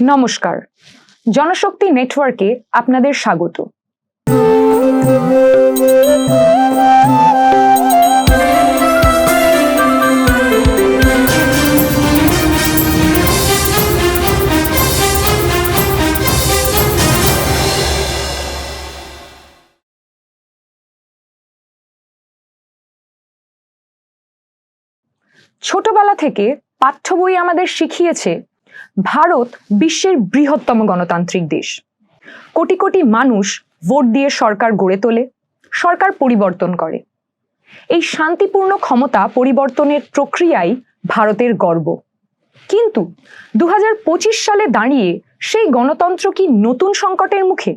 নমস্কার। জনশক্তি নেটওয়ার্কে আপনাদের স্বাগত। ছোটবেলা থেকে পাঠ্য বই আমাদের শিখিয়েছে ভারত বিশ্বের বৃহত্তম গণতান্ত্রিক দেশ। কোটি কোটি মানুষ ভোট দিয়ে সরকার গড়ে তোলে, সরকার পরিবর্তন করে। এই শান্তিপূর্ণ ক্ষমতা পরিবর্তনের প্রক্রিয়াই ভারতের গর্ব। কিন্তু দু হাজার পঁচিশ সালে দাঁড়িয়ে সেই গণতন্ত্র কি নতুন সংকটের মুখে?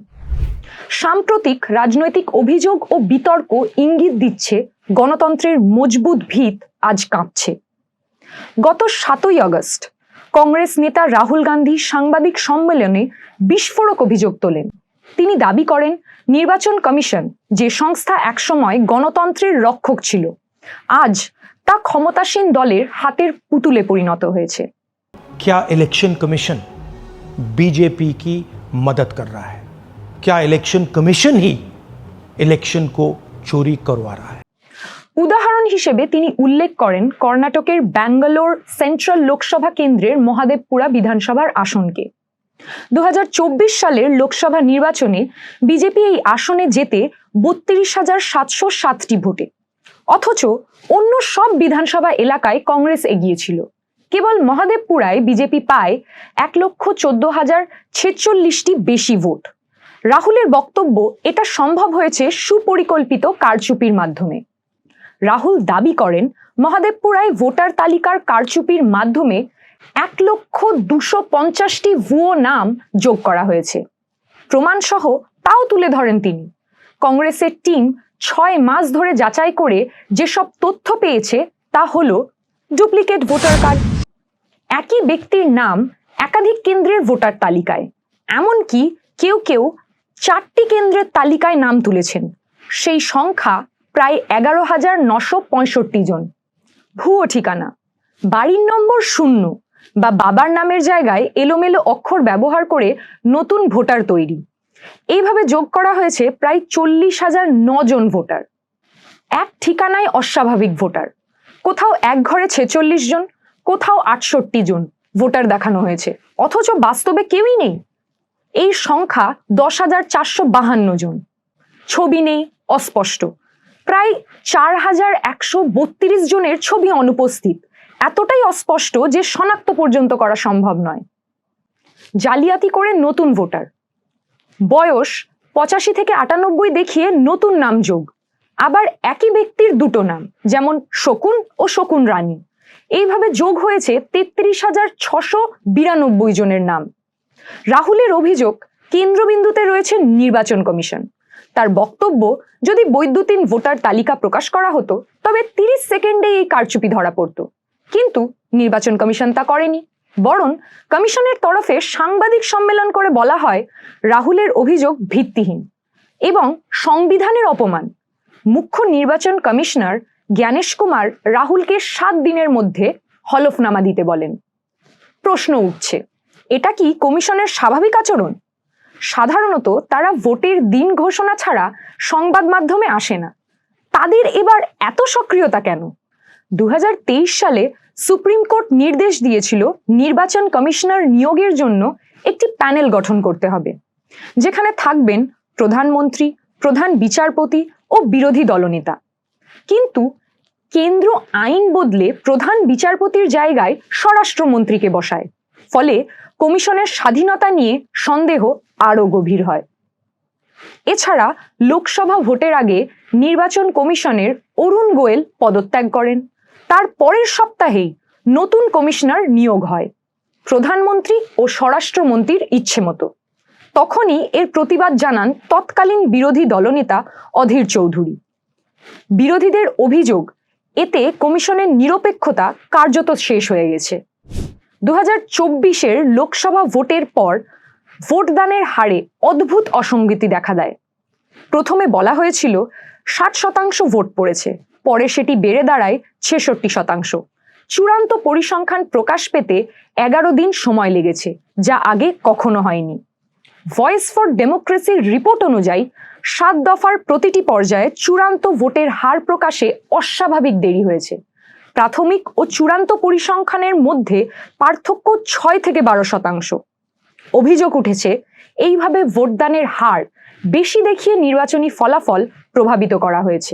সাম্প্রতিক রাজনৈতিক অভিযোগ ও বিতর্ক ইঙ্গিত দিচ্ছে গণতন্ত্রের মজবুত ভিত আজ কাঁপছে। গত সাতই আগস্ট কংগ্রেস নেতা রাহুল গান্ধী সাংবাদিক সম্মেলনে বিস্ফোরক অভিযোগ তোলেন তিনি দাবি করেন নির্বাচন কমিশন যে সংস্থা একসময় গণতন্ত্রের রক্ষক ছিল আজ তা ক্ষমতাসীন দলের হাতের পুতুলে পরিণত হয়েছে क्या इलेक्शन कमीशन बीजेपी की मदद कर रहा है क्या इलेक्शन कमीशन ही इलेक्शन को चोरी करवा रहा है উদাহরণ হিসেবে তিনি উল্লেখ করেন কর্ণাটকের ব্যাঙ্গালোর সেন্ট্রাল লোকসভা কেন্দ্রের মহাদেবপুরা বিধানসভার আসনকে। দু হাজার চব্বিশ সালের লোকসভা নির্বাচনে বিজেপি এই আসনে যেতে বত্রিশ হাজার সাতশো সাতটি ভোটে। অথচ অন্য সব বিধানসভা এলাকায় কংগ্রেস এগিয়েছিল কেবল মহাদেবপুরায় বিজেপি পায় এক লক্ষ চোদ্দ হাজার ছেচল্লিশটি বেশি ভোট। রাহুলের বক্তব্য, এটা সম্ভব হয়েছে সুপরিকল্পিত কারচুপির মাধ্যমে। রাহুল দাবি করেন, মহাদেবপুরায় ভোটার তালিকার কারচুপির মাধ্যমে এক লক্ষ দুশো পঞ্চাশটি ভুয়ো নাম যোগ করা হয়েছে। প্রমাণসহ তাও তুলে ধরেন তিনি। কংগ্রেসের টিম ছয় মাস ধরে যাচাই করে যেসব তথ্য পেয়েছে তা হল ডুপ্লিকেট ভোটার কার্ড, একই ব্যক্তির নাম একাধিক কেন্দ্রের ভোটার তালিকায়, এমনকি কেউ কেউ চারটি কেন্দ্রের তালিকায় নাম তুলেছেন। সেই সংখ্যা প্রায় এগারো হাজার নশো পঁয়ষট্টি জন। ভুয়ো ঠিকানা। বাড়ির নম্বর শূন্য বা বাবার নামের জায়গায় এলোমেলো অক্ষর ব্যবহার করে নতুন ভোটার তৈরি। এইভাবে যোগ করা হয়েছে প্রায় চল্লিশ হাজার জন ভোটার। এক ঠিকানায় অস্বাভাবিক ভোটার। কোথাও এক ঘরে ছেচল্লিশ জন, কোথাও আটষট্টি জন ভোটার দেখানো হয়েছে। অথচ বাস্তবে কেউই নেই। এই সংখ্যা দশ হাজার চারশো বাহান্ন জন। ছবি নেই, অস্পষ্ট। প্রায় চার হাজার একশো বত্রিশ জনের ছবি অনুপস্থিত। এতটাই অস্পষ্ট যে শনাক্ত পর্যন্ত করা সম্ভব নয়। জালিয়াতি করে নতুন ভোটার। বয়স পঁচাশি থেকে আটানব্বই দেখিয়ে নতুন নাম যোগ আবার একই ব্যক্তির দুটো নাম, যেমন শকুন ও শকুন রানী। এইভাবে যোগ হয়েছে তেত্রিশ হাজার ছশো বিরানব্বই জনের নাম। রাহুলের অভিযোগ, কেন্দ্রবিন্দুতে রয়েছে নির্বাচন কমিশন। তার বক্তব্য যদি বৈদ্যুতিন ভোটার তালিকা প্রকাশ করা হতো, তবে তিরিশ সেকেন্ডে এই কারচুপি ধরা পড়ত। কিন্তু নির্বাচন কমিশন তা করেনি। বরং কমিশনের তরফে সাংবাদিক সম্মেলন করে বলা হয়, রাহুলের অভিযোগ ভিত্তিহীন এবং সংবিধানের অপমান। মুখ্য নির্বাচন কমিশনার জ্ঞানেশ কুমার রাহুলকে সাত দিনের মধ্যে হলফনামা দিতে বলেন। প্রশ্ন উঠছে, এটা কি কমিশনের স্বাভাবিক আচরণ? সাধারণত তারা ভোটের দিন ঘোষণা ছাড়া সংবাদ মাধ্যমে আসে না। তাদের এবার এত সক্রিয়তা কেন? দু হাজার তেইশ সালে সুপ্রিম কোর্ট নির্দেশ দিয়েছিল নির্বাচন কমিশনার নিয়োগের জন্য একটি প্যানেল গঠন করতে হবে, যেখানে থাকবেন প্রধানমন্ত্রী, প্রধান বিচারপতি ও বিরোধী দলনেতা। কিন্তু কেন্দ্র আইন বদলে প্রধান বিচারপতির জায়গায় স্বরাষ্ট্রমন্ত্রীকে বসায়। ফলে কমিশনের স্বাধীনতা নিয়ে সন্দেহ আরও গভীর হয়। এছাড়া লোকসভা ভোটের আগে নির্বাচন কমিশনের অরুণ গোয়েল পদত্যাগ করেন। তার পরের সপ্তাহেই নতুন কমিশনার নিয়োগ হয়। প্রধানমন্ত্রী ও স্বরাষ্ট্রমন্ত্রীর ইচ্ছে মতো। তখনই এর প্রতিবাদ জানান তৎকালীন বিরোধী দলনেতা অধীর চৌধুরী। বিরোধীদের অভিযোগ, এতে কমিশনের নিরপেক্ষতা কার্যত শেষ হয়ে গেছে। দু হাজার চব্বিশের লোকসভা ভোটের পর ভোটদানের হারে অদ্ভুত অসঙ্গতি দেখা দেয়। প্রথমে বলা হয়েছিল, ষাট শতাংশ ভোট পড়েছে, পরে সেটি বেড়ে দাঁড়ায় ছেষট্টি শতাংশ। চূড়ান্ত পরিসংখ্যান প্রকাশ পেতে এগারো দিন সময় লেগেছে, যা আগে কখনো হয়নি। ভয়েস ফর ডেমোক্রেসির রিপোর্ট অনুযায়ী, সাত দফার প্রতিটি পর্যায়ে চূড়ান্ত ভোটের হার প্রকাশে অস্বাভাবিক দেরি হয়েছে। প্রাথমিক ও চূড়ান্ত পরিসংখ্যানের মধ্যে পার্থক্য ছয় থেকে বারো শতাংশ। অভিযোগ উঠেছে, এইভাবে ভোটদানের হার বেশি দেখিয়ে নির্বাচনী ফলাফল প্রভাবিত করা হয়েছে।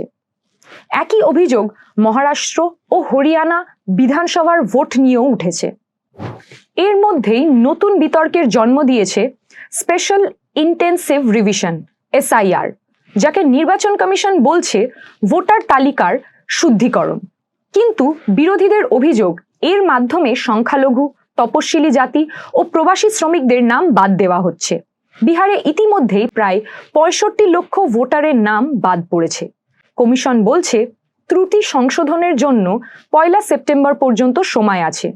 একই অভিযোগ মহারাষ্ট্র ও হরিয়ানা বিধানসভার ভোট নিয়েও উঠেছে। এর মধ্যেই নতুন বিতর্কের জন্ম দিয়েছে স্পেশাল ইন্টেন্সিভ রিভিশন, এসআইআর, যাকে নির্বাচন কমিশন বলছে ভোটার তালিকার শুদ্ধিকরণ। কিন্তু বিরোধীদের অভিযোগ, এর মাধ্যমে সংখ্যালঘু তপশিলি জাতি ও প্রবাসী শ্রমিকদের নাম বাদ দেওয়া হচ্ছে। বিহারে ইতিমধ্যেই প্রায় পঁয়ষট্টি লক্ষ ভোটারের নাম বাদ পড়েছে। কমিশন বলছে, ত্রুটি সংশোধনের জন্য পয়লা সেপ্টেম্বর পর্যন্ত সময় আছে।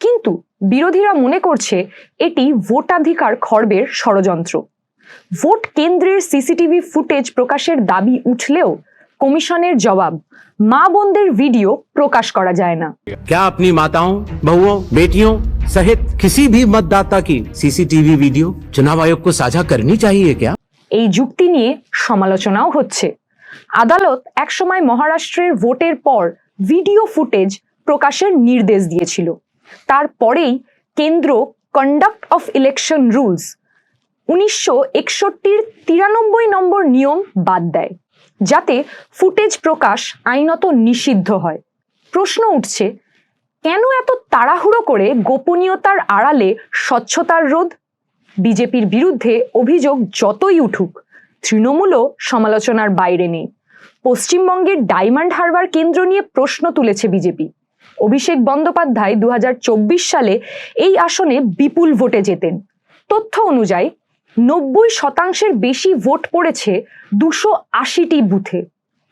কিন্তু বিরোধীরা মনে করছে, এটি ভোটাধিকার খর্বের ষড়যন্ত্র। ভোট কেন্দ্রের সিসিটিভি ফুটেজ প্রকাশের দাবি উঠলেও কমিশনের জবাব মা বোনদের ভিডিও প্রকাশ করা যায় না क्या अपनी माताओं बहुओं बेटियों सहित किसी भी मतदाता की सीसीटीवी वीडियो चुनाव आयोग को साझा करनी चाहिए क्या এই যুক্তি নিয়ে সমালোচনাও হচ্ছে আদালত একসময় মহারাষ্ট্রের ভোটের পর ভিডিও ফুটেজ প্রকাশের নির্দেশ দিয়েছিল তারপরেই কেন্দ্র কন্ডাক্ট অফ ইলেকশন রুলস উনিশশো একষট্টির তিরানব্বই নম্বর নিয়ম বাদ দেয় যাতে ফুটেজ প্রকাশ আইনত নিষিদ্ধ হয়। প্রশ্ন উঠছে, কেন এত তাড়াহুড়ো করে গোপনীয়তার আড়ালে স্বচ্ছতার রোধ? বিজেপির বিরুদ্ধে অভিযোগ যতই উঠুক, তৃণমূলও সমালোচনার বাইরে নেই। পশ্চিমবঙ্গের ডায়মন্ড হারবার কেন্দ্র নিয়ে প্রশ্ন তুলেছে বিজেপি। অভিষেক বন্দ্যোপাধ্যায় দু হাজার চব্বিশ সালে এই আসনে বিপুল ভোটে জেতেন। তথ্য অনুযায়ী নব্বই শতাংশের বেশি ভোট পড়েছে দুশো আশিটি বুথে।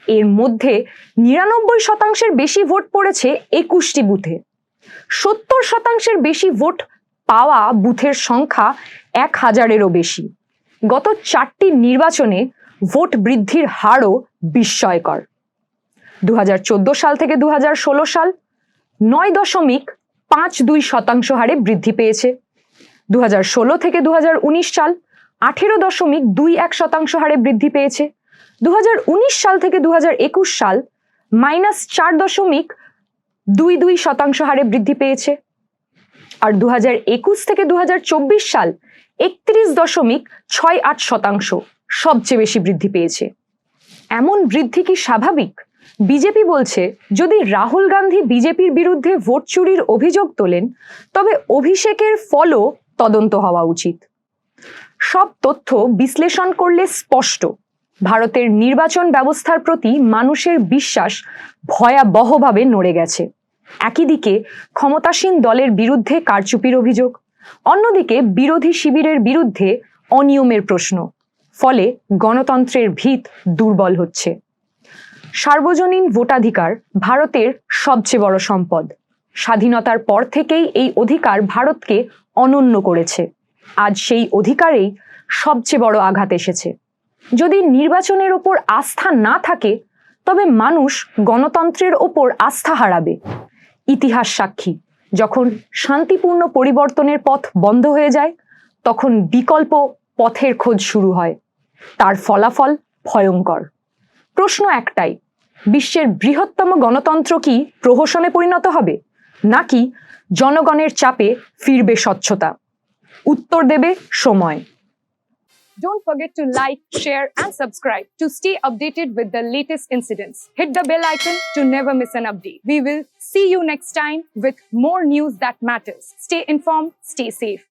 এর মধ্যে নিরানব্বই শতাংশের বেশি ভোট পড়েছে একুশটি বুথে। সত্তর শতাংশের বেশি ভোট পাওয়া বুথের সংখ্যা এক হাজারেরও বেশি। গত চারটি নির্বাচনে ভোট বৃদ্ধির হারও বিস্ময়কর। দু হাজার চোদ্দ সাল থেকে দু হাজার ষোলো সাল নয় দশমিক পাঁচ দুই শতাংশ হারে বৃদ্ধি পেয়েছে। দু হাজার ষোলো থেকে দু হাজার উনিশ সাল আঠেরো দশমিক দুই এক শতাংশ হারে বৃদ্ধি পেয়েছে। দু হাজার উনিশ সাল থেকে দু হাজার একুশ সাল মাইনাস চার দশমিক দুই দুই শতাংশ হারে বৃদ্ধি পেয়েছে। আর দু থেকে দু হাজার চব্বিশ সাল একত্রিশ দশমিক ছয় আট শতাংশ সবচেয়ে বেশি বৃদ্ধি পেয়েছে। এমন বৃদ্ধি কি স্বাভাবিক? বিজেপি বলছে, যদি রাহুল গান্ধী বিজেপির বিরুদ্ধে ভোট চুরির অভিযোগ তোলেন, তবে অভিষেকের ফলও তদন্ত হওয়া উচিত। সব তথ্য বিশ্লেষণ করলে স্পষ্ট। ভারতের নির্বাচন ব্যবস্থার প্রতি মানুষের বিশ্বাস ভয়াবহভাবে নড়ে গেছে। একই দিকে ক্ষমতাসীন দলের বিরুদ্ধে কারচুপির অভিযোগ, অন্যদিকে বিরোধী শিবিরের বিরুদ্ধে অনিয়মের প্রশ্ন, ফলে গণতন্ত্রের ভিত দুর্বল হচ্ছে। সার্বজনীন ভোটাধিকার ভারতের সবচেয়ে বড় সম্পদ। স্বাধীনতার পর থেকেই এই অধিকার ভারতকে অনন্য করেছে। আজ সেই অধিকারেই সবচেয়ে বড় আঘাত এসেছে। যদি নির্বাচনের ওপর আস্থা না থাকে, তবে মানুষ গণতন্ত্রের ওপর আস্থা হারাবে। ইতিহাস সাক্ষী, যখন শান্তিপূর্ণ পরিবর্তনের পথ বন্ধ হয়ে যায়, তখন বিকল্প পথের খোঁজ শুরু হয়। তার ফলাফল ভয়ঙ্কর। প্রশ্ন একটাই, বিশ্বের বৃহত্তম গণতন্ত্র কি প্রহসনে পরিণত হবে? নাকি জনগণের চাপে ফিরবে স্বচ্ছতা? উত্তর দেবে সময় Don't forget to like, share, and subscribe to stay updated with the latest incidents. Hit the bell icon to never miss an update. We will see you next time with more news that matters. Stay informed, stay safe.